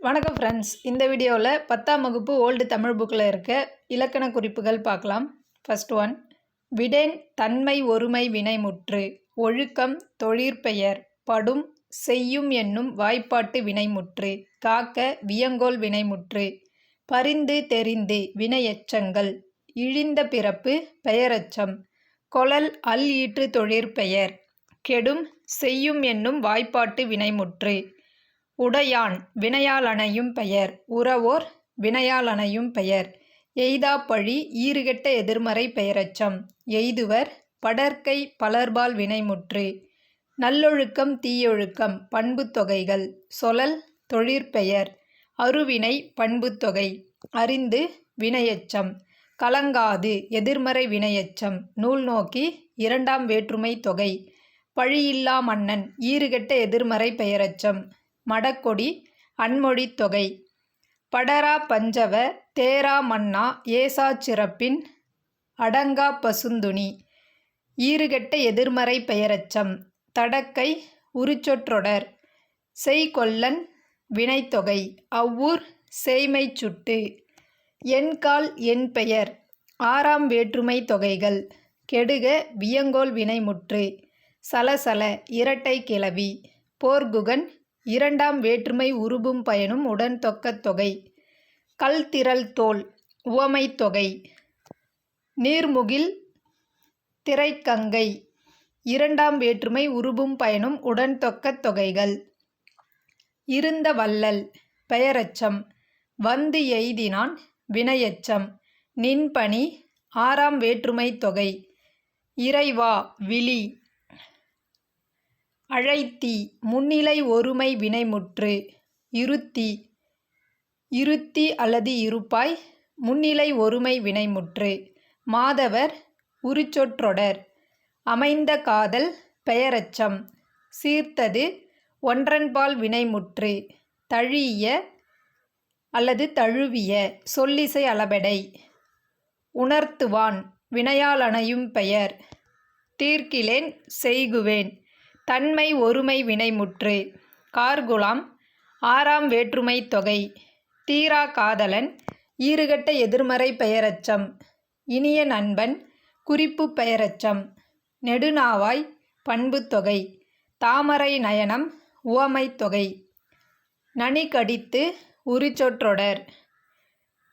வணக்கம் ஃப்ரெண்ட்ஸ் இந்த வீடியோவில் பத்தாம் வகுப்பு ஓல்டு தமிழ் புக்கில் இருக்க இலக்கண குறிப்புகள் பார்க்கலாம். ஃபர்ஸ்ட் ஒன் விடேன் தன்மை ஒருமை வினைமுற்று ஒழுக்கம் தொழிற்பெயர் படும் செய்யும் என்னும் வாய்ப்பாட்டு வினைமுற்று காக்க வியங்கோல் வினைமுற்று பரிந்து தெரிந்து வினையெச்சங்கள் இழிந்த பிறப்பு பெயரெச்சம் கொழல் அல் ஈற்று தொழிற்பெயர் கெடும் செய்யும் என்னும் வாய்ப்பாட்டு வினைமுற்று உடையான் வினையாலனையும் பெயர். உறவோர் வினையாலனையும் பெயர். எய்தாப்பழி ஈறுகெட்ட எதிர்மறை பெயரச்சம். எய்துவர் படற்கை பலர்பால் வினைமுற்று. நல்லொழுக்கம் தீயொழுக்கம் பண்புத்தொகைகள் சொலல் தொழிற்பெயர் அருவினை பண்புத்தொகை அறிந்து வினையச்சம். கலங்காது எதிர்மறை வினையச்சம். நூல் நோக்கி இரண்டாம் வேற்றுமை தொகை. பழியில்லா மன்னன் ஈறுகெட்ட எதிர்மறை பெயரச்சம். மடக்கொடி அன்மொழி தொகை. படரா பஞ்சவ தேரா மன்னா ஏசா சிறப்பின் அடங்கா பசுந்துணி. ஈறுகெட்ட எதிர்மறை பெயரச்சம். தடக்கை உருச்சொற்றொடர். செய்கொல்லன் வினைத்தொகை. அவ்வூர் செய்மை சுட்டு. எண்கால் என் பெயர் ஆறாம் வேற்றுமை தொகைகள். கெடுக வியங்கோல் வினைமுற்று. சலசல இரட்டை கிளவி. போர்குகன் இரண்டாம் வேற்றுமை உருபும் பயனும் உடன் தொக்கத் தொகை. கல்திரள் தோல் உவமைத் தொகை. நீர்முகில் திரைக்கங்கை. இரண்டாம் வேற்றுமை உருபும் பயனும் உடன் தொக்கத் தொகைகள். இருந்த வள்ளல் பெயரச்சம். வந்து எய்தினான் வினையச்சம். நின்பணி ஆறாம் வேற்றுமை தொகை. இறைவா விழி. அழைத்தி முன்னிலை ஒருமை வினைமுற்று. இருத்தி இருத்தி அல்லது இருப்பாய் முன்னிலை ஒருமை வினைமுற்று. மாதவர் உரிச்சொற்றொடர். அமைந்த காதல் பெயரச்சம். சீர்த்தது ஒன்றன்பால் வினைமுற்று. தழிய அல்லது தழுவிய சொல்லிசை அளபெடை. உணர்த்துவான் வினையாலனையும் பெயர். தீர்க்கிலேன் செய்குவேன். தன்மை ஒருமை வினைமுற்று கார்குலாம் ஆறாம் வேற்றுமை தொகை. தீரா காதலன் ஈறுகட்ட எதிர்மறை பெயரச்சம். இனிய நண்பன் குறிப்பு பெயரச்சம். நெடுநாவாய் பண்புத்தொகை தாமரை நயனம் உவமைத்தொகை தொகை. நனி கடித்து உரிச்சொற்றொடர்.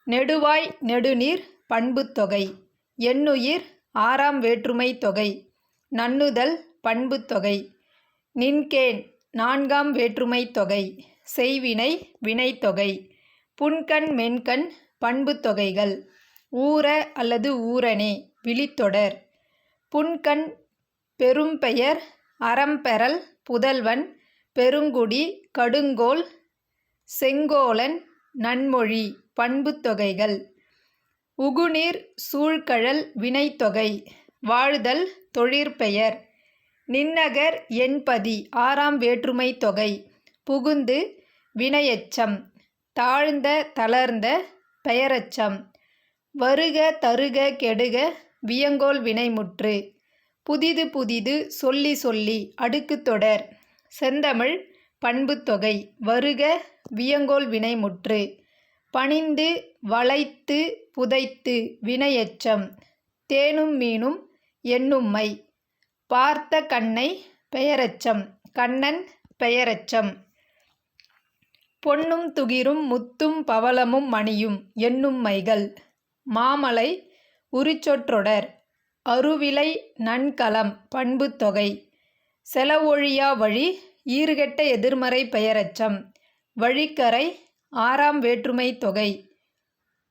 நெடுவாய் நெடுநீர் பண்புத்தொகை எண்ணுயிர் ஆறாம் வேற்றுமை தொகை. நன்னுதல் பண்புத்தொகை நின்கேன் நான்காம் வேற்றுமை தொகை. செய்வினை வினைத்தொகை புன்கண் மென்கண் பண்புத்தொகைகள் ஊர அல்லது ஊரனே விழித்தொடர். புன்கண் பெரும்பெயர் அறம்பெறல் புதல்வன் பெருங்குடி கடுங்கோல் செங்கோலன் நன்மொழி பண்புத்தொகைகள் உகுநீர் சூழ்கழல் வினைத்தொகை வாழ்தல் தொழிற்பெயர். நின்னகர் என்பதி ஆறாம் வேற்றுமை தொகை. புகுந்து வினையச்சம். தாழ்ந்த தளர்ந்த பெயரச்சம். வருக தருக கெடுக வியங்கோல் வினைமுற்று. புதிது புதிது சொல்லி சொல்லி அடுக்குத்தொடர் செந்தமிழ் பண்புத்தொகை வருக வியங்கோல் வினைமுற்று. பணிந்து வளைத்து புதைத்து வினையச்சம். தேனும் மீனும் எண்ணும்மை பார்த்த கண்ணை பெயரச்சம். கண்ணன் பெயரச்சம். பொன்னும் துகிரும் முத்தும் பவளமும் மணியும் என்னும் மைகள். மாமலை உரிச்சொற்றொடர். அருவிலை நன்கலம் பண்புத்தொகை செலவொழியா வழி ஈறுகெட்ட எதிர்மறை பெயரச்சம். வழிக்கரை ஆறாம் வேற்றுமை தொகை.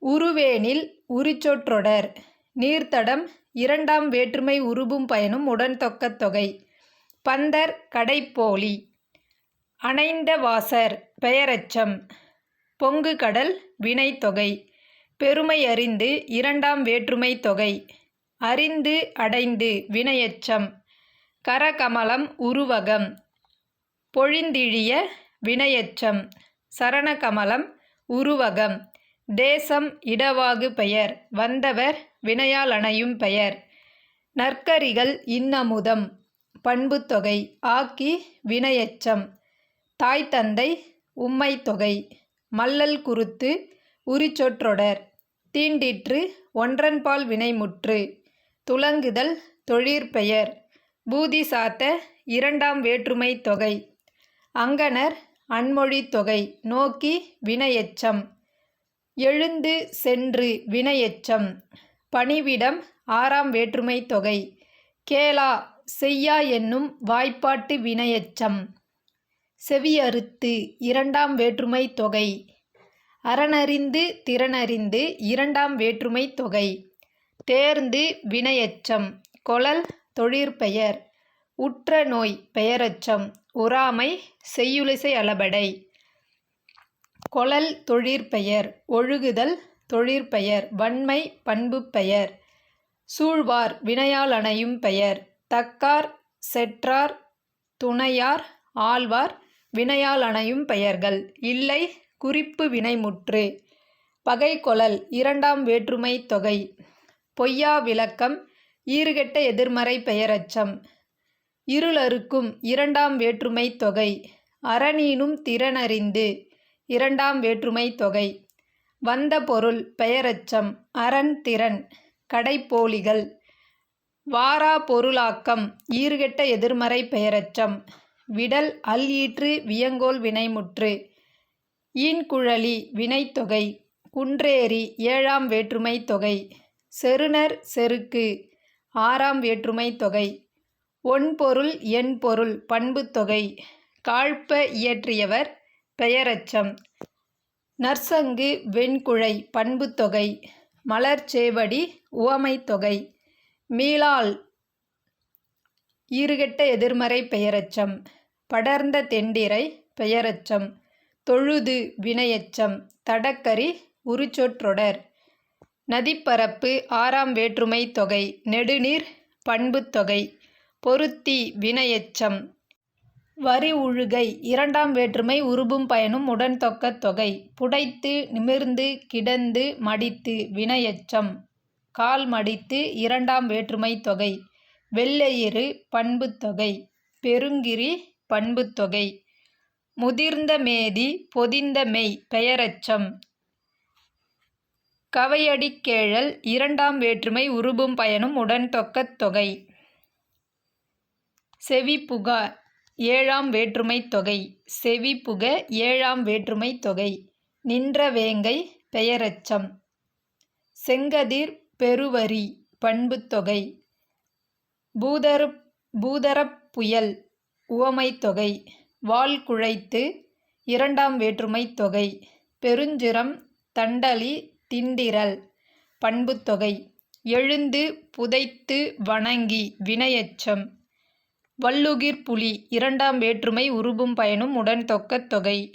உருவேனில் உரிச்சொற்றொடர். நீர்த்தடம் இரண்டாம் வேற்றுமை உருபும் பயனும் உடன் தொக்கத் தொகை. பந்தர் கடைப்போலி. அணைந்த வாசர் பெயரச்சம். பொங்கு கடல் வினைத்தொகை பெருமை அறிந்து இரண்டாம் வேற்றுமை தொகை. அறிந்து அடைந்து வினையச்சம். கரகமலம் உருவகம். பொழிந்திழிய வினையச்சம். சரணகமலம் உருவகம். தேசம் இடவாகு பெயர். வந்தவர் வினையால் அணையும் பெயர். நற்கரிகள் இன்னமுதம். பண்புத்தொகை ஆக்கி வினையெச்சம். தாய் தந்தை உம்மை தொகை. மல்லல் குருத்து உரிச்சொற்றொடர் தீண்டிற்று ஒன்றன்பால் வினைமுற்று துலங்குதல் தொழிற்பெயர் பூதி சாத்த இரண்டாம் வேற்றுமை தொகை. அங்கனர் அன்மொழித் தொகை நோக்கி வினையெச்சம். எழுந்து சென்று வினையெச்சம். பணிவிடம் ஆறாம் வேற்றுமை தொகை. கேளா செய்யா என்னும் வாய்ப்பாட்டு வினையச்சம். செவியறுத்து இரண்டாம் வேற்றுமை தொகை. அறனறிந்து திறனறிந்து இரண்டாம் வேற்றுமை தொகை. தேர்ந்து வினையச்சம். கொழல் தொழிற்பெயர் உற்ற நோய் பெயரச்சம். உறாமை செய்யுளிசை அளபடை. கொழல் தொழிற்பெயர் ஒழுகுதல் தொழிற்பெயர் வன்மை பண்பு பெயர் சூழ்வார் வினையால் அணையும் பெயர் தக்கார் செற்றார் துணையார் ஆழ்வார் வினையால் அணையும் பெயர்கள் இல்லை குறிப்பு வினைமுற்று பகைக்கொழல் இரண்டாம் வேற்றுமை தொகை பொய்யா விளக்கம் ஈறுகெட்ட எதிர்மறை பெயரச்சம் இருளறுக்கும் இரண்டாம் வேற்றுமை தொகை அரணீனும் திறனறிந்து இரண்டாம் வேற்றுமை தொகை. வந்த பொருள் பெயரச்சம் அரண் திறன் கடைப்போலிகள் வாரா பொருளாக்கம் ஈர்கெட்ட எதிர்மறை பெயரச்சம் விடல் அல் ஈற்று வியங்கோல் வினைமுற்று ஈன்குழலி வினைத்தொகை குன்றேறி ஏழாம் வேற்றுமை தொகை செருணர் செருக்கு ஆறாம் வேற்றுமை தொகை ஒன்பொருள் எண்பொருள் பண்புத்தொகை காழ்ப்ப இயற்றியவர் பெயரச்சம் நற்சங்கு வெண்குழை பண்புத்தொகை மலர்ச்சேவடி உவமைத்தொகை மீளால் ஈறுகெட்ட எதிர்மறை பெயரச்சம் படர்ந்த தெண்டிரை பெயரச்சம் தொழுது வினையெச்சம் தடக்கரி உருச்சொற்றொடர் நதிப்பரப்பு ஆறாம் வேற்றுமை தொகை நெடுநீர் பண்புத்தொகை பொருத்தி வினையெச்சம் வரி உழுகை. இரண்டாம் வேற்றுமை உருபும் பயனும் உடன் தொக்கத் தொகை. புடைத்து நிமிர்ந்து கிடந்து மடித்து வினையச்சம். கால் மடித்து இரண்டாம் வேற்றுமை தொகை. வெள்ளையிறு பண்புத்தொகை பெருங்கிரி பண்புத்தொகை முதிர்ந்த மேதி பொதிந்த மெய் பெயரச்சம். கவையடிக்கேழல் இரண்டாம் வேற்றுமை உருபும் பயனும் உடன் தொக்கத் தொகை. செவி புகார் ஏழாம் வேற்றுமை தொகை. செவிப்புக ஏழாம் வேற்றுமை தொகை. நின்ற வேங்கை பெயரச்சம். செங்கதிர் பெருவரி பண்புத்தொகை பூதர பூதரப் புயல் உவமைத்தொகை வால் குழைத்து இரண்டாம் வேற்றுமை தொகை. பெருஞ்சிரம் தண்டலி திண்டிரல் பண்புத்தொகை எழுந்து புதைத்து வணங்கி வினையச்சம். வல்லுகிர் புலி இரண்டாம் வேற்றுமை உருபும் பயனும் உடன் தொக்கத் தொகை.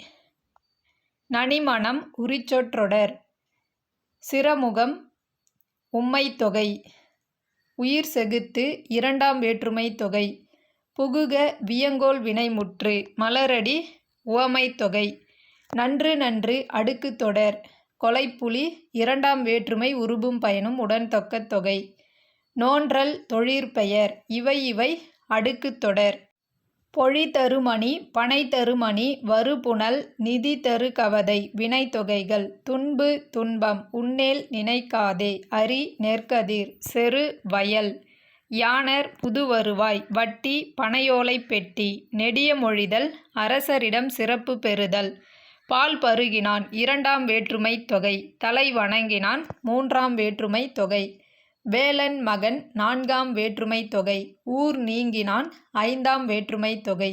நனிமணம் உரிச்சொற்றொடர். சிரமுகம் உம்மைத்தொகை உயிர் செகுத்து இரண்டாம் வேற்றுமை தொகை. புகுக வியங்கோல் வினைமுற்று மலரடி உவமைத்தொகை நன்று நன்று அடுக்குத் தொடர். கொலைப்புலி இரண்டாம் வேற்றுமை உருபும் பயனும் உடன் தொக்கத் தொகை. நோன்றல் தொழிற்பெயர். இவை இவை அடுக்குத் தொடர். பொழி தருமணி பனை தருமணி வருபுனல் நிதி தரு கவதை வினைத்தொகைகள் துன்பு துன்பம் உன்னேல் நினைக்காதே அரி நெற்கதிர் செரு வயல் யாணர் புதுவருவாய் வட்டி பனையோலை பெட்டி நெடிய மொழிதல் அரசரிடம் சிறப்பு பெறுதல். பால் பருகினான் இரண்டாம் வேற்றுமை தொகை தலை வணங்கினான் மூன்றாம் வேற்றுமை தொகை. வேலன் மகன் நான்காம் வேற்றுமை தொகை. ஊர் நீங்கினான் ஐந்தாம் வேற்றுமை தொகை.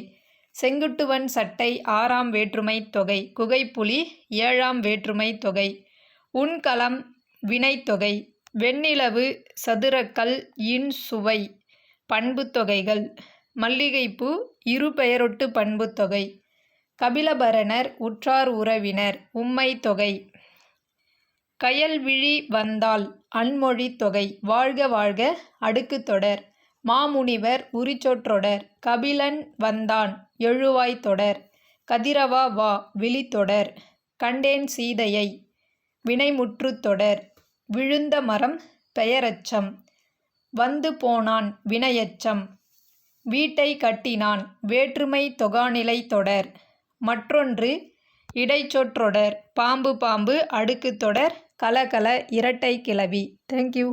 செங்குட்டுவன் சட்டை ஆறாம் வேற்றுமை தொகை. குகைப்புலி ஏழாம் வேற்றுமை தொகை. உண்கலம் வினைத்தொகை வெண்ணிலவு சதுரக்கல் இன் சுவை. பண்புத்தொகைகள் மல்லிகைப்பூ இரு பெயரொட்டு பண்புத்தொகை கபிலபரணர் உற்றார் உறவினர். உம்மை தொகை. கயல்விழி வந்தால் அன்மொழித் தொகை. வாழ்க வாழ்க அடுக்குத் தொடர். மாமுனிவர் உரிச்சொற்றொடர். கபிலன் வந்தான் எழுவாய் தொடர். கதிரவா வா விழித்தொடர் கண்டேன் சீதையை வினைமுற்றுத் தொடர். விழுந்த மரம் பெயரச்சம். வந்து போனான் வினையச்சம். வீட்டை கட்டினான் வேற்றுமை தொகாநிலை தொடர். மற்றொன்று இடைச்சொற்றொடர். பாம்பு பாம்பு அடுக்கு தொடர். கலகல இரட்டை கிளவி. தேங்க்யூ